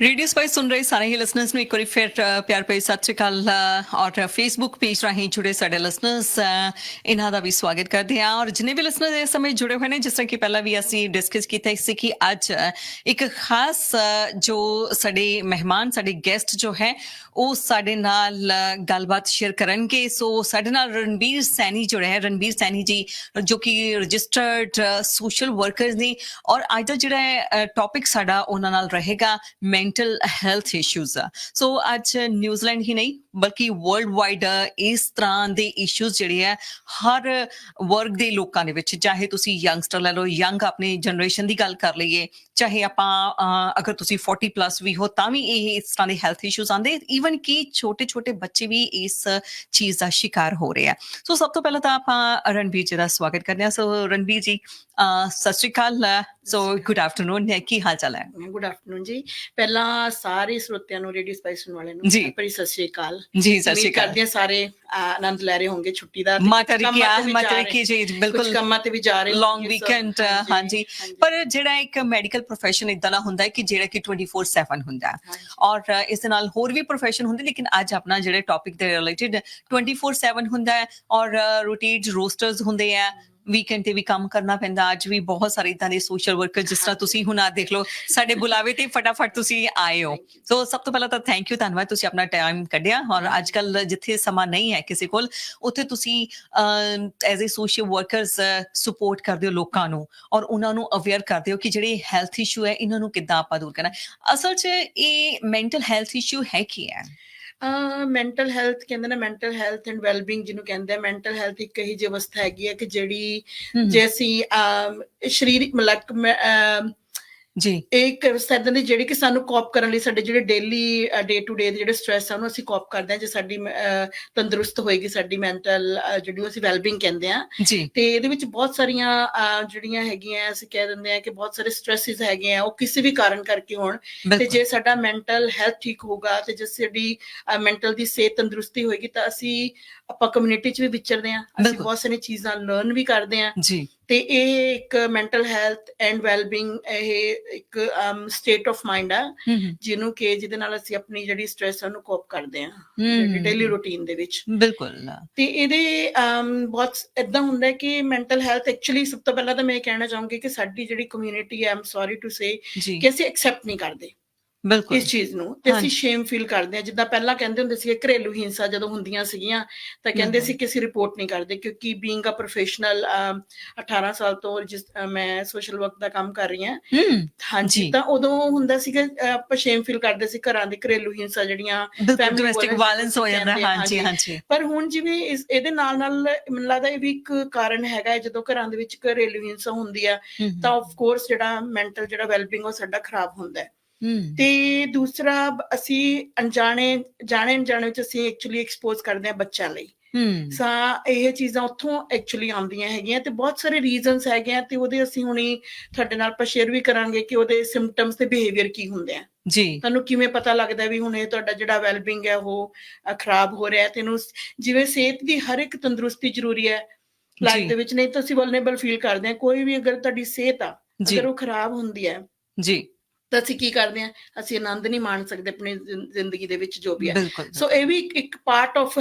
Radio spice ਸੁਣ ਰਹੇ ਸਾਰੇ ਹੀ ਲਿਸਨਰਸ ਨੂੰ ਇੱਕ ਵਾਰੀ ਫਿਰ ਅ, ਪਿਆਰ ਭਰੀ ਸਤਿ ਸ਼੍ਰੀ ਅਕਾਲ ਅ, ਔਰ ਫੇਸਬੁੱਕ ਪੇਜ ਰਾਹੀਂ ਜੁੜੇ ਸਾਡੇ ਲਿਸਨਰਸ ਇਹਨਾਂ ਦਾ ਵੀ ਸਵਾਗਤ ਕਰਦੇ ਹਾਂ ਔਰ ਜਿੰਨੇ ਵੀ ਲਿਸਨਰ ਇਸ ਸਮੇਂ ਜੁੜੇ ਹੋਏ ਨੇ ਜਿਸ ਤਰ੍ਹਾਂ ਕਿ ਪਹਿਲਾਂ ਵੀ ਅਸੀਂ ਡਿਸਕਸ ਕੀਤਾ ਸੀ ਕਿ ਅੱਜ ਅ, ਇੱਕ ਖਾਸ ਅ, ਜੋ ਸਾਡੇ ਮਹਿਮਾਨ ਸਾਡੇ ਗੈਸਟ ਜੋ ਹੈ ਉਹ ਸਾਡੇ ਨਾਲ ਅ, ਗੱਲਬਾਤ ਸ਼ੇਅਰ ਕਰਨਗੇ ਸੋ ਸਾਡੇ ਨਾਲ ਰਣਬੀਰ ਸੈਣੀ ਜੁੜੇ ਹੈ ਰਣਬੀਰ ਸੈਣੀ ਜੀ ਜੋ ਕਿ ਰਜਿਸਟਰਡ ਸੋਸ਼ਲ ਵਰਕਰ ਨੇ ਔਰ ਅੱਜ ਦਾ ਜਿਹੜਾ ਟੌਪਿਕ ਸਾਡਾ ਉਹਨਾਂ ਨਾਲ ਰਹੇਗਾ ਮੈਂਟਲ ਹੈਲਥ ਇਸ਼ੂਜ਼ ਸੋ ਅੱਜ ਨਿਊਜ਼ੀਲੈਂਡ ਹੀ ਨਹੀਂ ਬਲਕਿ ਵਰਲਡ ਵਾਈਡ ਇਸ ਤਰ੍ਹਾਂ ਦੇ ਇਸ਼ੂਜ਼ ਜਿਹੜੇ ਆ ਹਰ ਵਰਗ ਦੇ ਲੋਕਾਂ ਦੇ ਵਿੱਚ ਚਾਹੇ ਤੁਸੀਂ ਯੰਗਸਟਰ ਲੈ ਲਓ ਯੰਗ ਆਪਣੀ ਜਨਰੇਸ਼ਨ ਦੀ ਗੱਲ ਕਰ ਲਈਏ ਚਾਹੇ ਆਪਾਂ ਅਗਰ ਤੁਸੀਂ 40 ਪਲੱਸ ਵੀ ਹੋ ਤਾਂ ਵੀ ਇਹ ਇਸ ਤਰ੍ਹਾਂ ਦੇ ਹੈਲਥ ਇਸ਼ੂਜ਼ ਆਉਂਦੇ ਈਵਨ ਕਿ ਛੋਟੇ ਛੋਟੇ ਬੱਚੇ ਵੀ ਇਸ ਚੀਜ਼ ਦਾ ਸ਼ਿਕਾਰ ਹੋ ਰਹੇ ਆ। ਸੋ ਸਭ ਤੋਂ ਪਹਿਲਾਂ ਤਾਂ ਆਪਾਂ ਰਣਬੀਰ ਜੀ ਦਾ ਸਵਾਗਤ ਕਰਦੇ ਹਾਂ। ਸੋ ਰਣਬੀਰ ਜੀ ਸਤਿ ਸ਼੍ਰੀ ਅਕਾਲ। ਸੋ ਗੁੱਡ ਆਫਟਰਨੂਨ ਕੀ ਹਾਲ ਚਾਲ ਹੈ? ਗੁੱਡ ਆਫਟਰਨੂਨ ਜੀ। ਪਹਿਲਾਂ ਸਾਰੇ ਸਰੋਤਿਆਂ ਨੂੰ ਰੇਡੀਓ ਸਪਾਈਸ ਸੁਣਨ ਵਾਲਿਆਂ ਨੂੰ। ਬੜੀ ਸਤਿ ਸ਼੍ਰੀ ਅਕਾਲ। ਜੀ ਸਤਿ ਸ਼੍ਰੀ ਅਕਾਲ। ਕਰਦੇ ਸਾਰੇ ਆਨੰਦ ਲੈ ਰਹੇ ਹੋਣਗੇ ਛੁੱਟੀ ਦਾ। ਤੇ ਮਾਤਾ ਕੰਮਾਂ ਰਿਕੀ ਆ ਤੇ ਵੀ ਮਾਤਾ ਜਾ ਬਿਲਕੁਲ ਕੰਮਾਂ ਤੇ ਵੀ ਜਾ ਰਹੇ ਲੌਂਗ। ਵੀਕਐਂਡ ਹਾਂਜੀ ਪਰ ਜਿਹੜਾ ਇੱਕ ਮੈਡੀਕਲ profession ਇਦਾਂ ਦਾ ਹੁੰਦਾ ਹੈ ਕਿ ਜਿਹੜਾ ਕਿ 24/7 ਹੁੰਦਾ ਹੈ। ਔਰ ਇਸ ਦੇ ਨਾਲ ਹੋਰ ਵੀ profession ਹੁੰਦੇ ਲੇਕਿਨ ਅੱਜ ਆਪਣਾ ਜਿਹੜੇ ਟੌਪਿਕ ਦੇ ਰਿਲੇਟਡ 24/7 ਹੁੰਦਾ ਹੈ। ਔਰ ਰੋਟੇਟ ਰੋਸਟਰਸ ਹੁੰਦੇ ਆ। ਵੀਕਐਂਡ ਤੇ ਵੀ ਕੰਮ ਕਰਨਾ ਪੈਂਦਾ ਅੱਜ ਵੀ ਬਹੁਤ ਸਾਰੇ ਇਦਾਂ ਦੇ ਸੋਸ਼ਲ ਵਰਕਰ ਜਿਸ ਤਰ੍ਹਾਂ ਤੁਸੀਂ ਹੁਣ ਆ ਦੇਖ ਲਓ ਸਾਡੇ ਬੁਲਾਵੇ ਤੇ ਫਟਾਫਟ ਤੁਸੀਂ ਆਏ ਹੋ. ਸੋ ਸਭ ਤੋਂ ਪਹਿਲਾਂ ਤਾਂ ਥੈਂਕ ਯੂ ਧੰਨਵਾਦ ਤੁਸੀਂ ਆਪਣਾ ਟਾਈਮ ਕੱਢਿਆ ਔਰ ਅੱਜ ਕੱਲ ਜਿੱਥੇ ਸਮਾਂ ਨਹੀਂ ਹੈ ਕਿਸੇ ਕੋਲ ਉੱਥੇ ਤੁਸੀਂ as a social workers support ਕਰਦੇ ਹੋ ਲੋਕਾਂ ਨੂੰ ਔਰ ਉਹਨਾਂ ਨੂੰ ਅਵੇਅਰ ਕਰਦੇ ਹੋ ਕਿ ਜਿਹੜੇ ਹੈਲਥ ਇਸ਼ੂ ਹੈ ਇਹਨਾਂ ਨੂੰ ਕਿੱਦਾਂ ਆਪਾਂ ਦੂਰ ਕਰਨਾ। ਅਸਲ 'ਚ ਇਹ ਮੈਂਟਲ ਹੈਲਥ ਇਸ਼ੂ ਹੈ ਕੀ ਹੈ ਮੈਂਟਲ ਹੈਲਥ ਕਹਿੰਦੇ ਨੇ ਮੈਂਟਲ ਹੈਲਥ ਐਂਡ ਵੈਲਬੀਇੰਗ ਜਿਹਨੂੰ ਕਹਿੰਦੇ ਆ ਮੈਂਟਲ ਹੈਲਥ ਇੱਕ ਇਹੀ ਜਿਹੀ ਅਵਸਥਾ ਹੈਗੀ ਹੈ ਕਿ ਜਿਹੜੀ ਜੇ ਅਸੀਂ ਸਰੀਰਕ ਮਲਕ ਜੀ। ਇੱਕ ਅਵਸਥਾ ਏਦਾਂ ਦੀ ਜਿਹੜੀ ਕਿ ਸਾਨੂੰ ਕੋਪ ਕਰਨ ਲਈ ਸਾਡੇ ਜਿਹੜੇ ਡੇਲੀ ਡੇ ਟੂ ਡੇ ਦੇ ਜਿਹੜੇ ਸਟ੍ਰੈਸ ਆ ਉਹਨੂੰ ਅਸੀਂ ਕੋਪ ਕਰਦੇ ਹਾਂ ਜੇ ਸਾਡੀ ਤੰਦਰੁਸਤ ਹੋਏਗੀ ਸਾਡੀ ਮੈਂਟਲ ਜਿਹੜੀ ਅਸੀਂ ਵੈਲਬੀਇੰਗ ਕਹਿੰਦੇ ਆ ਤੇ ਇਹਦੇ ਵਿੱਚ ਬਹੁਤ ਸਾਰੀਆਂ ਜਿਹੜੀਆਂ ਹੈਗੀਆਂ ਅਸੀਂ ਕਹਿ ਦਿੰਦੇ ਆ ਕਿ ਬਹੁਤ ਸਾਰੇ ਸਟ੍ਰੈਸਸ ਹੈਗੇ ਆ ਉਹ ਕਿਸੇ ਵੀ ਕਾਰਨ ਕਰਕੇ ਹੋਣ। ਤੇ ਜੇ ਸਾਡਾ ਮੈਂਟਲ ਹੈਲਥ ਠੀਕ ਹੋਊਗਾ ਤੇ ਜੇ ਸਾਡੀ ਮੈਂਟਲ ਦੀ ਸਿਹਤ ਤੰਦਰੁਸਤੀ ਹੋਏਗੀ ਤਾਂ ਅਸੀਂ ਆਪਾਂ ਕਮਿਊਨਿਟੀ 'ਚ ਵੀ ਵਿਚਰਦੇ ਆ ਅਸੀਂ। ਬਹੁਤ ਸਾਰੀਆਂ ਚੀਜ਼ਾਂ ਲਰਨ ਵੀ ਕਰਦੇ ਆ ਜੀ। ਤੇ ਇਹ ਇੱਕ ਮੈਂਟਲ ਹੈਲਥ ਐਂਡ ਵੈਲਬੀਇੰਗ ਇਹ ਇੱਕ ਸਟੇਟ ਆਫ ਮਾਈਂਡ ਆ। ਜਿਹਨੂੰ ਕਿ ਜਿਹਦੇ ਨਾਲ ਅਸੀਂ ਆਪਣੀ ਜਿਹੜੀ ਸਟ੍ਰੈਸ ਉਹਨੂੰ ਕੋਪ ਕਰਦੇ ਆ। ਡੇਲੀ ਰੂਟੀਨ ਦੇ ਵਿੱਚ। ਬਿਲਕੁਲ। ਤੇ ਇਹਦੇ ਅਮ, ਬਹੁਤ ਇਦਾਂ ਹੁੰਦਾ ਹੈ ਕਿ ਮੈਂਟਲ ਹੈਲਥ ਐਕਚੁਅਲੀ ਸਭ ਤੋਂ ਪਹਿਲਾਂ ਤਾਂ ਮੈਂ ਇਹ ਕਹਿਣਾ ਚਾਹੂੰਗੀ ਕਿ ਸਾਡੀ ਜਿਹੜੀ ਕਮਿਊਨਿਟੀ ਹੈ ਆਮ ਸੌਰੀ ਟੂ ਸੇ ਕਿ ਅਸੀਂ ਐਕਸੈਪਟ ਨਹੀਂ ਕਰਦੇ। ਬਿਲਕੁਲ। ਇਸ ਚੀਜ਼ ਨੂੰ। ਤੇ। ਅਸੀਂ ਸ਼ੇਮ ਫੀਲ ਕਰਦੇ ਹਾਂ। ਜਿੱਦਾਂ ਪਹਿਲਾਂ ਕਹਿੰਦੇ ਹੁੰਦੇ ਸੀ ਘਰੇਲੂ ਹਿੰਸਾ ਜਦੋਂ ਹੁੰਦੀਆਂ ਸੀਗੀਆਂ ਤਾਂ ਕਹਿੰਦੇ। ਸੀ ਕਿ ਅਸੀਂ ਰਿਪੋਰਟ ਨਹੀਂ ਕਰਦੇ ਕਿਉਂਕਿ ਬੀਇੰਗ ਅ ਪ੍ਰੋਫੈਸ਼ਨਲ 18 ਸਾਲ ਤੋਂ ਜਿਸ ਮੈਂ ਸੋਸ਼ਲ ਵਰਕ ਦਾ ਕੰਮ ਕਰ ਰਹੀ ਹਾਂ। ਹਾਂਜੀ। ਤਾਂ ਉਦੋਂ ਹੁੰਦਾ ਸੀ ਕਿ ਅ, ਆਪਾਂ ਸ਼ੇਮ ਫੀਲ ਕਰਦੇ ਸੀ ਘਰਾਂ ਦੀ ਘਰੇਲੂ ਹਿੰਸਾ ਜਿਹੜੀਆਂ ਡੋਮੈਸਟਿਕ ਵਾਇਲੈਂਸ ਹੋ ਜਾਂਦਾ। ਆ, ਹਾਂਜੀ ਹਾਂਜੀ। ਪਰ ਹੁਣ ਜਿਵੇਂ ਇਸ ਇਹਦੇ ਨਾਲ ਨਾਲ ਮੈਨੂੰ ਲੱਗਦਾ ਇਹ ਵੀ ਇੱਕ ਕਾਰਨ ਹੈਗਾ ਜਦੋਂ ਘਰਾਂ ਦੇ ਵਿੱਚ ਘਰੇਲੂ ਹਿੰਸਾ ਹੁੰਦੀ ਆ ਤਾਂ ਆਫ ਕੋਰਸ ਜਿਹੜਾ ਮੈਂਟਲ ਜਿਹੜਾ ਵੈਲਬੀਇੰਗ ਉਹ ਸਾਡਾ ਖਰਾਬ ਹੁੰਦਾ ਹੈ। ਤੇ ਦੂਸਰਾ ਅਸੀਂ ਅਣਜਾਣੇ ਜਾਣੇ ਅਣਜਾਣੇ ਵਿੱਚ ਅਸੀਂ ਐਕਚੁਅਲੀ ਐਕਸਪੋਜ਼ ਕਰਦੇ ਹਾਂ ਬੱਚਿਆਂ ਲਈ। ਸਾ ਇਹ ਚੀਜ਼ਾਂ ਉੱਥੋਂ ਐਕਚੁਅਲੀ ਆਉਂਦੀਆਂ ਹੈਗੀਆਂ ਤੇ ਬਹੁਤ ਸਾਰੇ ਰੀਜ਼ਨਸ ਹੈਗੇ ਆ ਤੇ ਉਹਦੇ ਅਸੀਂ ਹੁਣੀ ਤੁਹਾਡੇ ਨਾਲ ਆਪਾਂ ਸ਼ੇਅਰ ਵੀ ਕਰਾਂਗੇ ਕਿ ਉਹਦੇ ਸਿੰਪਟਮਸ ਤੇ ਬਿਹੇਵੀਅਰ ਕੀ ਹੁੰਦੇ ਆ। ਜੀ। ਤੁਹਾਨੂੰ ਕਿਵੇਂ ਪਤਾ ਲੱਗਦਾ ਵੀ ਹੁਣ ਇਹ ਤੁਹਾਡਾ ਜਿਹੜਾ ਵੈਲਬੀਇੰਗ ਹੈ ਉਹ ਖਰਾਬ ਹੋ ਰਿਹਾ ਤੇ ਇਹਨੂੰ ਜਿਵੇਂ ਸਿਹਤ ਦੀ ਹਰ ਇੱਕ ਤੰਦਰੁਸਤੀ ਜ਼ਰੂਰੀ ਹੈ। ਲਾਈਫ ਦੇ ਵਿੱਚ ਨਹੀਂ ਤਾਂ ਅਸੀਂ ਵਲਨੇਬਲ ਫੀਲ ਕਰਦੇ ਹਾਂ। ਕੋਈ ਵੀ ਅਗਰ ਤੁਹਾਡੀ ਸਿਹਤ ਆ ਅਗਰ ਉਹ ਖਰਾਬ ਹੁੰਦੀ ਹੈ ਜੀ। ਤਾਂ ਅਸੀਂ ਕੀ ਕਰਦੇ ਹਾਂ? ਅਸੀਂ ਆਨੰਦ ਨਹੀਂ ਮਾਣ ਸਕਦੇ ਆਪਣੀ ਜ਼ਿੰਦਗੀ ਦੇ ਵਿੱਚ ਜੋ ਵੀ ਹੈ। ਸੋ ਇਹ ਵੀ ਇੱਕ- ਇੱਕ ਪਾਰਟ ਆਫ